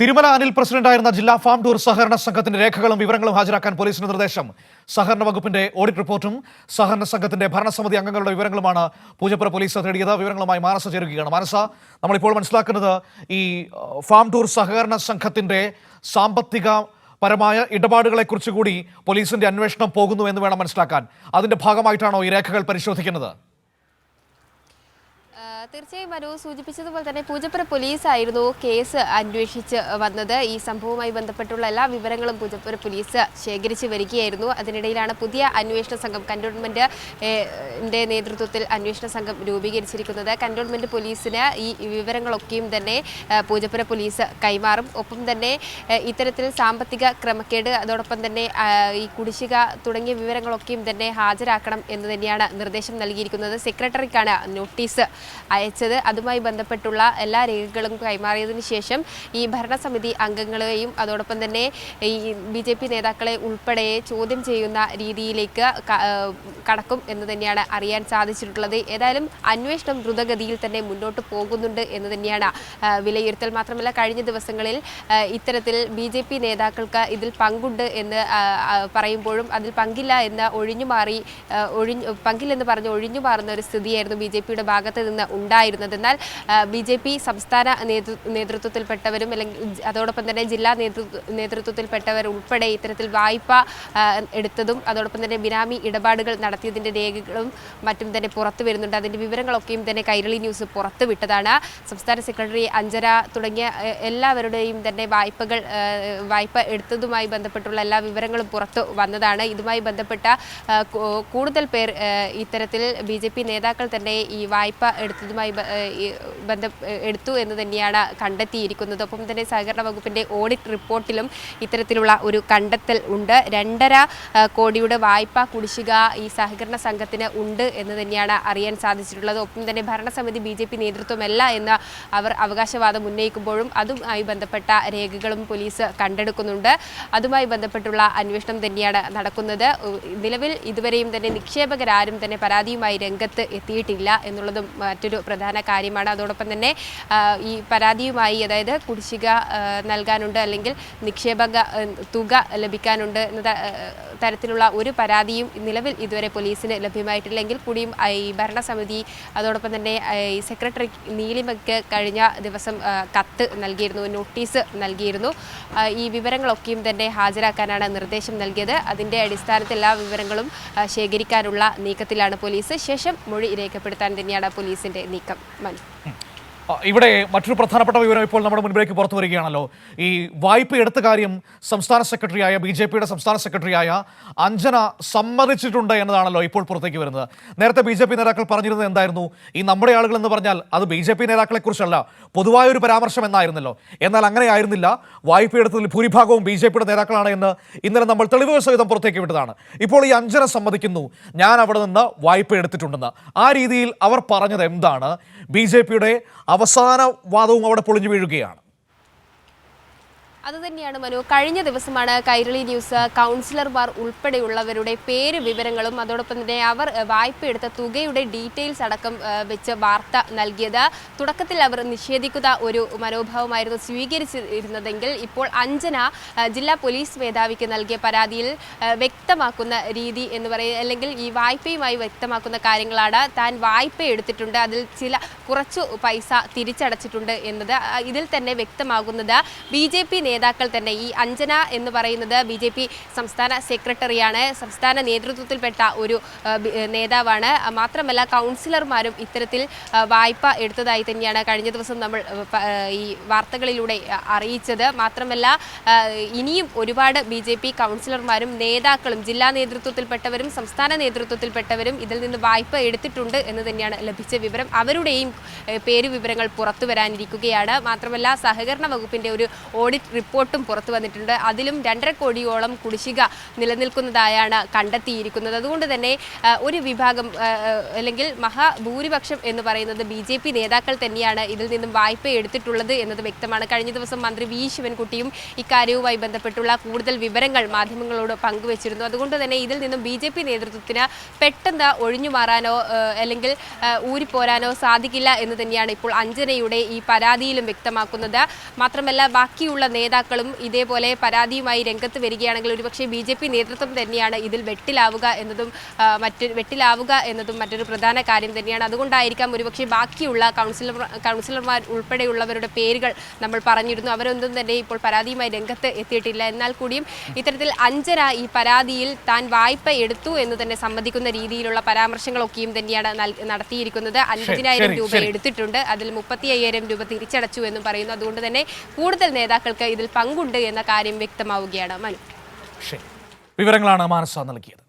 തിരുമല അനിൽ പ്രസിഡന്റായിരുന്ന ജില്ലാ farm tour സഹകരണ സംഘത്തിന്റെ രേഖകളും വിവരങ്ങളും ഹാജരാക്കാൻ പോലീസിന് നിർദ്ദേശം. സഹകരണ വകുപ്പിന്റെ ഓഡിറ്റ് റിപ്പോർട്ടും സഹകരണ സംഘത്തിന്റെ ഭരണസമിതി അംഗങ്ങളുടെ വിവരങ്ങളുമാണ് പൂജപ്പുര പോലീസ് തേടിയത്. വിവരങ്ങളുമായി മാനസ ചേരുകയാണ്. മാനസ നമ്മളിപ്പോൾ മനസ്സിലാക്കുന്നത് ഈ ഫാം ടൂർ സഹകരണ സംഘത്തിന്റെ സാമ്പത്തിക പരമായ ഇടപാടുകളെക്കുറിച്ച് കൂടി പോലീസിന്റെ അന്വേഷണം പോകുന്നു എന്ന് വേണം മനസ്സിലാക്കാൻ. അതിന്റെ ഭാഗമായിട്ടാണോ ഈ രേഖകൾ പരിശോധിക്കുന്നത്? തീർച്ചയായും മനു സൂചിപ്പിച്ചതുപോലെ തന്നെ പൂജപ്പുര പോലീസ് ആയിരുന്നു കേസ് അന്വേഷിച്ച് വന്നത്. ഈ സംഭവവുമായി ബന്ധപ്പെട്ടുള്ള എല്ലാ വിവരങ്ങളും പൂജപ്പുര പോലീസ് ശേഖരിച്ച് വരികയായിരുന്നു. അതിനിടയിലാണ് പുതിയ അന്വേഷണ സംഘം കന്റോൺമെന്റ് നേതൃത്വത്തിൽ അന്വേഷണ സംഘം രൂപീകരിച്ചിരിക്കുന്നത്. കന്റോൺമെന്റ് പോലീസിന് ഈ വിവരങ്ങളൊക്കെയും തന്നെ പൂജപ്പുര പോലീസ് കൈമാറും. ഒപ്പം തന്നെ ഇത്തരത്തിൽ സാമ്പത്തിക ക്രമക്കേട് അതോടൊപ്പം തന്നെ ഈ കുടിശ്ശിക തുടങ്ങിയ വിവരങ്ങളൊക്കെയും തന്നെ ഹാജരാക്കണം എന്ന് തന്നെയാണ് നിർദ്ദേശം നൽകിയിരിക്കുന്നത്. സെക്രട്ടറിക്കാണ് നോട്ടീസ് അയച്ചത്. അതുമായി ബന്ധപ്പെട്ടുള്ള എല്ലാ രേഖകളും കൈമാറിയതിനു ശേഷം ഈ ഭരണസമിതി അംഗങ്ങളെയും അതോടൊപ്പം തന്നെ ഈ ബി ജെ പി നേതാക്കളെ ഉൾപ്പെടെ ചോദ്യം ചെയ്യുന്ന രീതിയിലേക്ക് കടക്കും എന്ന് തന്നെയാണ് അറിയാൻ സാധിച്ചിട്ടുള്ളത്. ഏതായാലും അന്വേഷണം ദ്രുതഗതിയിൽ തന്നെ മുന്നോട്ട് പോകുന്നുണ്ട് എന്ന് തന്നെയാണ് വിലയിരുത്തൽ. മാത്രമല്ല കഴിഞ്ഞ ദിവസങ്ങളിൽ ഇത്തരത്തിൽ ബി ജെ പി നേതാക്കൾക്ക് ഇതിൽ പങ്കുണ്ട് എന്ന് പറയുമ്പോഴും അതിൽ പങ്കില്ല എന്ന് ഒഴിഞ്ഞുമാറി ഒഴിഞ്ഞു പങ്കില്ലെന്ന് പറഞ്ഞ് ഒഴിഞ്ഞു മാറുന്ന ഒരു സ്ഥിതിയായിരുന്നു ബി ജെ പിയുടെ ഭാഗത്ത് നിന്ന് ഉണ്ടായിരുന്നത്. എന്നാൽ ബി ജെ പി സംസ്ഥാന നേതൃ നേതൃത്വത്തിൽപ്പെട്ടവരും അല്ലെങ്കിൽ അതോടൊപ്പം തന്നെ ജില്ലാ നേതൃത്വ നേതൃത്വത്തിൽപ്പെട്ടവർ ഉൾപ്പെടെ ഇത്തരത്തിൽ വായ്പ എടുത്തതും അതോടൊപ്പം തന്നെ ബിനാമി ഇടപാടുകൾ നടത്തിയതിന്റെ രേഖകളും മറ്റും തന്നെ പുറത്തു വരുന്നുണ്ട്. അതിന്റെ വിവരങ്ങളൊക്കെയും തന്നെ കൈരളി ന്യൂസ് പുറത്തുവിട്ടതാണ് സംസ്ഥാന സെക്രട്ടറി അഞ്ജന തുടങ്ങിയ എല്ലാവരുടെയും തന്നെ വായ്പകൾ വായ്പ എടുത്തതുമായി ബന്ധപ്പെട്ടുള്ള എല്ലാ വിവരങ്ങളും പുറത്തു വന്നതാണ്. ഇതുമായി ബന്ധപ്പെട്ട കൂടുതൽ പേർ ഇത്തരത്തിൽ ബി നേതാക്കൾ തന്നെ ഈ വായ്പ എടുത്തതുമായി ബന്ധം ബന്ധ എടുത്തു എന്ന് തന്നെയാണ് കണ്ടെത്തിയിരിക്കുന്നത്. ഒപ്പം തന്നെ സഹകരണ വകുപ്പിന്റെ ഓഡിറ്റ് റിപ്പോർട്ടിലും ഇത്തരത്തിലുള്ള ഒരു കണ്ടെത്തൽ ഉണ്ട്. രണ്ടര കോടിയുടെ വായ്പാ കുടിശ്ശിക ഈ സഹകരണ സംഘത്തിന് ഉണ്ട് എന്ന് തന്നെയാണ് അറിയാൻ സാധിച്ചിട്ടുള്ളത്. ഒപ്പം തന്നെ ഭരണസമിതി ബി ജെ പി നേതൃത്വമല്ല എന്ന് അവർ അവകാശവാദം ഉന്നയിക്കുമ്പോഴും അതുമായി ബന്ധപ്പെട്ട രേഖകളും പോലീസ് കണ്ടെടുക്കുന്നുണ്ട്. അതുമായി ബന്ധപ്പെട്ടുള്ള അന്വേഷണം തന്നെയാണ് നടക്കുന്നത്. നിലവിൽ ഇതുവരെയും തന്നെ നിക്ഷേപകരാരും തന്നെ പരാതിയുമായി രംഗത്ത് എത്തിയിട്ടില്ല എന്നുള്ളതും മറ്റൊരു പ്രധാന കാര്യമാണ്. അതോടൊപ്പം തന്നെ ഈ പരാതിയുമായി അതായത് കുടിശ്ശിക നൽകാനുണ്ട് അല്ലെങ്കിൽ നിക്ഷേപക തുക ലഭിക്കാനുണ്ട് എന്ന തരത്തിലുള്ള ഒരു പരാതിയും നിലവിൽ ഇതുവരെ പോലീസിന് ലഭ്യമായിട്ടില്ലെങ്കിൽ കൂടിയും ഈ ഭരണസമിതി അതോടൊപ്പം തന്നെ ഈ സെക്രട്ടറി നീലിമയ്ക്ക് കഴിഞ്ഞ ദിവസം കത്ത് നൽകിയിരുന്നു നോട്ടീസ് നൽകിയിരുന്നു. ഈ വിവരങ്ങളൊക്കെയും തന്നെ ഹാജരാക്കാനാണ് നിർദ്ദേശം നൽകിയത്. അതിന്റെ അടിസ്ഥാനത്തിൽ എല്ലാ വിവരങ്ങളും ശേഖരിക്കാനുള്ള നീക്കത്തിലാണ് പോലീസ്. ശേഷം മൊഴി രേഖപ്പെടുത്താൻ തന്നെയാണ് പോലീസിന്റെ നീക്കം മനു ആ, ഇവിടെ മറ്റൊരു പ്രധാനപ്പെട്ട വിവരം ഇപ്പോൾ നമ്മുടെ മുൻപിലേക്ക് പുറത്തു വരികയാണല്ലോ. ഈ വായ്പ എടുത്ത കാര്യം സംസ്ഥാന സെക്രട്ടറിയായ ബി ജെ പിയുടെ സംസ്ഥാന സെക്രട്ടറിയായ അഞ്ജന സമ്മതിച്ചിട്ടുണ്ട് എന്നതാണല്ലോ ഇപ്പോൾ പുറത്തേക്ക് വരുന്നത്. നേരത്തെ ബി ജെ പി നേതാക്കൾ പറഞ്ഞിരുന്നത് എന്തായിരുന്നു? ഈ നമ്മുടെ ആളുകൾ എന്ന് പറഞ്ഞാൽ അത് ബി ജെ പി നേതാക്കളെക്കുറിച്ചല്ല പൊതുവായൊരു പരാമർശം എന്നായിരുന്നല്ലോ. എന്നാൽ അങ്ങനെ ആയിരുന്നില്ല. വായ്പ എടുത്തതിൽ ഭൂരിഭാഗവും ബി ജെ പിയുടെ നേതാക്കളാണ് എന്ന് ഇന്നലെ നമ്മൾ തെളിവുകൾ സഹിതം പുറത്തേക്ക് വിട്ടതാണ്. ഇപ്പോൾ ഈ അഞ്ജന സമ്മതിക്കുന്നു. ഞാൻ അവിടെ നിന്ന് വായ്പ എടുത്തിട്ടുണ്ടെന്ന്. ആ രീതിയിൽ അവർ പറഞ്ഞത് എന്താണ്? ബി ജെ പിയുടെ അവസാന വാദവും അവിടെ പൊളിഞ്ഞു വീഴുകയാണ്. അതുതന്നെയാണ് മനു. കഴിഞ്ഞ ദിവസമാണ് കൈരളി ന്യൂസ് കൗൺസിലർമാർ ഉൾപ്പെടെയുള്ളവരുടെ പേര് വിവരങ്ങളും അതോടൊപ്പം തന്നെ അവർ വായ്പ എടുത്ത തുകയുടെ ഡീറ്റെയിൽസ് അടക്കം വെച്ച് വാർത്ത നൽകിയത്. തുടക്കത്തിൽ അവർ നിഷേധിക്കുന്ന ഒരു മനോഭാവമായിരുന്നു സ്വീകരിച്ചിരുന്നതെങ്കിൽ ഇപ്പോൾ അഞ്ജന ജില്ലാ പോലീസ് മേധാവിക്ക് നൽകിയ പരാതിയിൽ വ്യക്തമാക്കുന്ന രീതി എന്ന് പറയുന്നത് അല്ലെങ്കിൽ ഈ വായ്പയുമായി വ്യക്തമാക്കുന്ന കാര്യങ്ങളാണ് താൻ വായ്പ എടുത്തിട്ടുണ്ട്. അതിൽ ചില കുറച്ചു പൈസ തിരിച്ചടച്ചിട്ടുണ്ട് എന്നത് ഇതിൽ തന്നെ വ്യക്തമാകുന്നത്. ബി ജെ പി നേതാക്കൾ തന്നെ. ഈ അഞ്ജന എന്ന് പറയുന്നത് ബി ജെ പി സംസ്ഥാന സെക്രട്ടറിയാണ്. സംസ്ഥാന നേതൃത്വത്തിൽപ്പെട്ട ഒരു നേതാവാണ്. മാത്രമല്ല കൗൺസിലർമാരും ഇത്തരത്തിൽ വായ്പ എടുത്തതായി തന്നെയാണ് കഴിഞ്ഞ ദിവസം നമ്മൾ ഈ വാർത്തകളിലൂടെ അറിയിച്ചത്. മാത്രമല്ല ഇനിയും ഒരുപാട് ബി ജെ പി കൗൺസിലർമാരും നേതാക്കളും ജില്ലാ നേതൃത്വത്തിൽപ്പെട്ടവരും സംസ്ഥാന നേതൃത്വത്തിൽപ്പെട്ടവരും ഇതിൽ നിന്ന് വായ്പ എടുത്തിട്ടുണ്ട് എന്ന് തന്നെയാണ് ലഭിച്ച വിവരം. അവരുടെയും പേര് വിവരങ്ങൾ പുറത്തു വരാനിരിക്കുകയാണ്. മാത്രമല്ല സഹകരണ വകുപ്പിന്റെ ഒരു ഓഡിറ്റ് റിപ്പോർട്ടും പുറത്തു വന്നിട്ടുണ്ട്. അതിലും രണ്ടര കോടിയോളം കുടിശ്ശിക നിലനിൽക്കുന്നതായാണ് കണ്ടെത്തിയിരിക്കുന്നത്. അതുകൊണ്ട് തന്നെ ഒരു വിഭാഗം അല്ലെങ്കിൽ മഹാഭൂരിപക്ഷം എന്ന് പറയുന്നത് ബി ജെ പി നേതാക്കൾ തന്നെയാണ് ഇതിൽ നിന്നും വായ്പ എടുത്തിട്ടുള്ളത് എന്നത് വ്യക്തമാണ്. കഴിഞ്ഞ ദിവസം മന്ത്രി വി ശിവൻകുട്ടിയും ഇക്കാര്യവുമായി ബന്ധപ്പെട്ടുള്ള കൂടുതൽ വിവരങ്ങൾ മാധ്യമങ്ങളോട് പങ്കുവച്ചിരുന്നു. അതുകൊണ്ട് തന്നെ ഇതിൽ നിന്നും ബി ജെ പി നേതൃത്വത്തിന് പെട്ടെന്ന് ഒഴിഞ്ഞു മാറാനോ അല്ലെങ്കിൽ ഊരിപ്പോരാനോ സാധിക്കില്ല എന്ന് തന്നെയാണ് ഇപ്പോൾ അഞ്ജനയുടെ ഈ പരാതിയിലും വ്യക്തമാക്കുന്നത്. മാത്രമല്ല ബാക്കിയുള്ള നേതാക്കളും ഇതേപോലെ പരാതിയുമായി രംഗത്ത് വരികയാണെങ്കിൽ ഒരുപക്ഷെ ബി ജെ പി നേതൃത്വം തന്നെയാണ് ഇതിൽ വെട്ടിലാവുക എന്നതും മറ്റ് വെട്ടിലാവുക എന്നതും മറ്റൊരു പ്രധാന കാര്യം തന്നെയാണ്. അതുകൊണ്ടായിരിക്കാം ഒരുപക്ഷെ ബാക്കിയുള്ള കൗൺസിലർ കൗൺസിലർമാർ ഉൾപ്പെടെയുള്ളവരുടെ പേരുകൾ നമ്മൾ പറഞ്ഞിരുന്നു. അവരൊന്നും തന്നെ ഇപ്പോൾ പരാതിയുമായി രംഗത്ത് എത്തിയിട്ടില്ല. എന്നാൽ കൂടിയും ഇത്തരത്തിൽ അഞ്ചര ഈ പരാതിയിൽ താൻ വായ്പ എടുത്തു എന്ന് തന്നെ സമ്മതിക്കുന്ന രീതിയിലുള്ള പരാമർശങ്ങളൊക്കെയും തന്നെയാണ് നടത്തിയിരിക്കുന്നത്. അൻപതിനായിരം രൂപ. എടുത്തിട്ടുണ്ട്. അതിൽ മുപ്പത്തി അയ്യായിരം രൂപ തിരിച്ചടച്ചു എന്നും പറയുന്നു. അതുകൊണ്ട് തന്നെ കൂടുതൽ നേതാക്കൾക്ക് ഇതിൽ പങ്കുണ്ട് എന്ന കാര്യം വ്യക്തമാവുകയാണ് മനു. വിവരങ്ങളാണ് മാനസ നൽകിയത്.